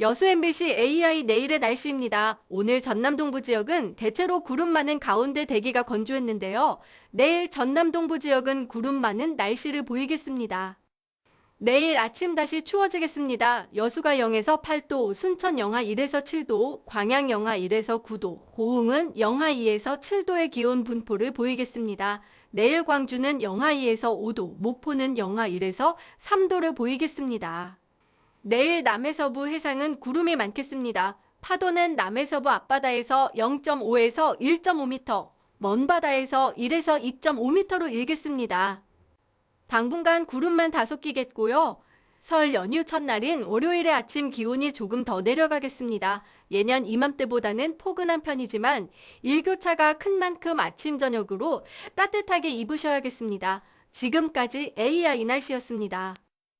여수 MBC AI 내일의 날씨입니다. 오늘 전남 동부 지역은 대체로 구름 많은 가운데 대기가 건조했는데요. 내일 전남 동부 지역은 구름 많은 날씨를 보이겠습니다. 내일 아침 다시 추워지겠습니다. 여수가 0에서 8도, 순천 영하 1에서 7도, 광양 영하 1에서 9도, 고흥은 영하 2에서 7도의 기온 분포를 보이겠습니다. 내일 광주는 영하 2에서 5도, 목포는 영하 1에서 3도를 보이겠습니다. 내일 남해서부 해상은 구름이 많겠습니다. 파도는 남해서부 앞바다에서 0.5에서 1.5m, 먼바다에서 1에서 2.5m로 일겠습니다. 당분간 구름만 다소 끼겠고요. 설 연휴 첫날인 월요일의 아침 기온이 조금 더 내려가겠습니다. 예년 이맘때보다는 포근한 편이지만 일교차가 큰 만큼 아침 저녁으로 따뜻하게 입으셔야겠습니다. 지금까지 AI 날씨였습니다.